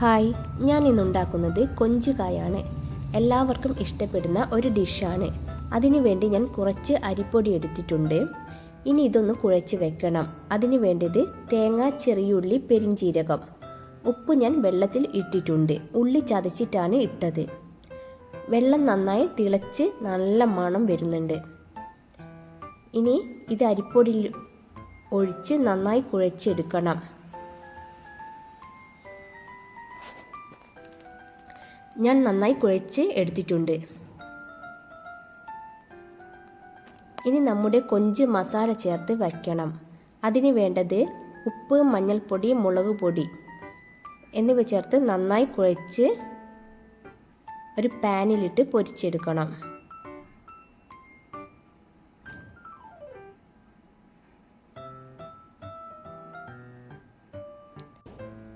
Hi ഞാൻ ഇന്നുണ്ടാക്കുന്നത് കൊഞ്ചുകായാണ്. എല്ലാവർക്കും ഇഷ്ടപ്പെടുന്ന ഒരു ഡിഷാണ്. അതിനുവേണ്ടി ഞാൻ കുറച്ച് അരിപ്പൊടി എടുത്തിട്ടുണ്ട്. ഇനി ഇതൊന്ന് കുഴച്ച് വെക്കണം. അതിനു വേണ്ടത് തേങ്ങ ചെറിയുള്ളി പെരിഞ്ചീരകം. ഉപ്പ് ഞാൻ വെള്ളത്തിൽ ഇട്ടിട്ടുണ്ട്. ഉള്ളി ചതച്ചിട്ടാണ് ഇട്ടത്. വെള്ളം നന്നായി തിളച്ച് നല്ല മണം വരുന്നുണ്ട്. ഇനി ഇത് അരിപ്പൊടിയിൽ ഒഴിച്ച് നന്നായി കുഴച്ചെടുക്കണം. ഞാൻ നന്നായി കുഴച്ച് എടുത്തിട്ടുണ്ട്. ഇനി നമ്മുടെ കൊഞ്ച് മസാല ചേർത്ത് വയ്ക്കണം. അതിന് വേണ്ടത് ഉപ്പ് മഞ്ഞൾപ്പൊടി മുളക് പൊടി എന്നിവ ചേർത്ത് നന്നായി കുഴച്ച് ഒരു പാനിലിട്ട് പൊരിച്ചെടുക്കണം.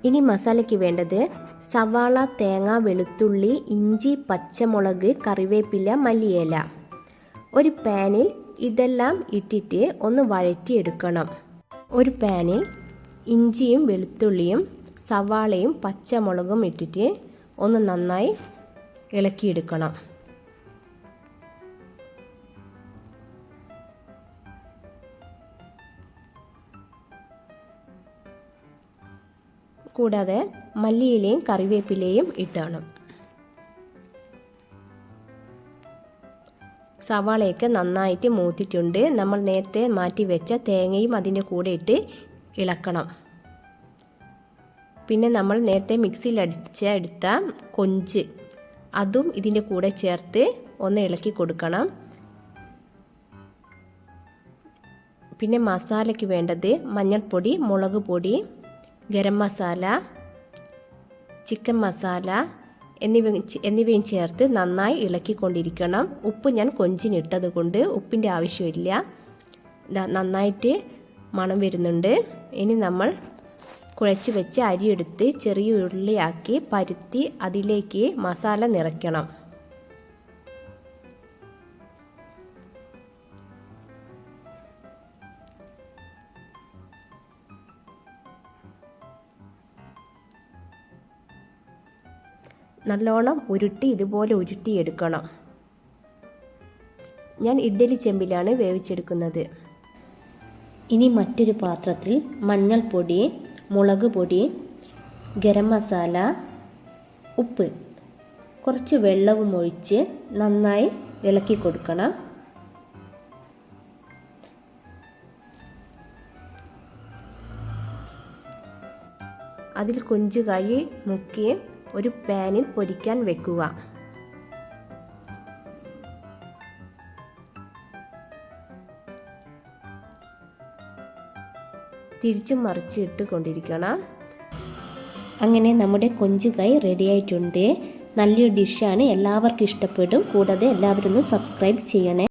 ഇനി മസാലയ്ക്ക് വേണ്ടത് സവാള തേങ്ങ വെളുത്തുള്ളി ഇഞ്ചി പച്ചമുളക് കറിവേപ്പില മല്ലിയില. ഒരു പാനിൽ ഇതെല്ലാം ഇട്ടിട്ട് ഒന്ന് വഴറ്റിയെടുക്കണം. ഒരു പാനിൽ ഇഞ്ചിയും വെളുത്തുള്ളിയും സവാളയും പച്ചമുളകും ഇട്ടിട്ട് ഒന്ന് നന്നായി ഇളക്കിയെടുക്കണം. കൂടാതെ മല്ലിയിലയും കറിവേപ്പിലയും ഇട്ടാണ് സവാളയൊക്കെ നന്നായിട്ട് മൂത്തിട്ടുണ്ട്. നമ്മൾ നേരത്തെ മാറ്റി വെച്ച തേങ്ങയും അതിന്റെ കൂടെ ഇട്ട് ഇളക്കണം. പിന്നെ നമ്മൾ നേരത്തെ മിക്സിയിൽ അടിച്ച എടുത്ത കൊഞ്ച് അതും ഇതിന്റെ കൂടെ ചേർത്ത് ഒന്ന് ഇളക്കി കൊടുക്കണം. പിന്നെ മസാലയ്ക്ക് വേണ്ടത് മഞ്ഞൾപ്പൊടി മുളക് പൊടി ഗരം മസാല ചിക്കൻ മസാല എന്നിവ എന്നിവയും ചേർത്ത് നന്നായി ഇളക്കിക്കൊണ്ടിരിക്കണം. ഉപ്പ് ഞാൻ കൊഞ്ചിനിട്ടത് കൊണ്ട് ഉപ്പിന്റെ ആവശ്യമില്ല. നന്നായിട്ട് മണം വരുന്നുണ്ട്. ഇനി നമ്മൾ കുഴച്ച് വെച്ച് അരിയെടുത്ത് ചെറിയ ഉള്ളിയാക്കി പരുത്തി അതിലേക്ക് മസാല നിറയ്ക്കണം. നല്ലോണം ഉരുട്ടി ഇതുപോലെ ഉരുട്ടി എടുക്കണം ഞാൻ ഇഡ്ഡലി ചെമ്പിലാണ് വേവിച്ചെടുക്കുന്നത്. ഇനി മറ്റൊരു പാത്രത്തിൽ മഞ്ഞൾപ്പൊടി മുളക് പൊടി ഗരം മസാല ഉപ്പ്. കുറച്ച് വെള്ളവും ഒഴിച്ച് നന്നായി ഇളക്കി കൊടുക്കണം. അതിൽ കൊഞ്ചുകായി മുക്കി ഒരു പാനിൽ പൊരിക്കാൻ വെക്കുക. തിരിച്ചും മറിച്ച് ഇട്ട് കൊണ്ടിരിക്കണം അങ്ങനെ നമ്മുടെ കൊഞ്ചുകായ് റെഡി ആയിട്ടുണ്ട്. നല്ലൊരു ഡിഷാണ് എല്ലാവർക്കും ഇഷ്ടപ്പെടും. കൂടാതെ എല്ലാവരും ഒന്ന് സബ്സ്ക്രൈബ് ചെയ്യണേ.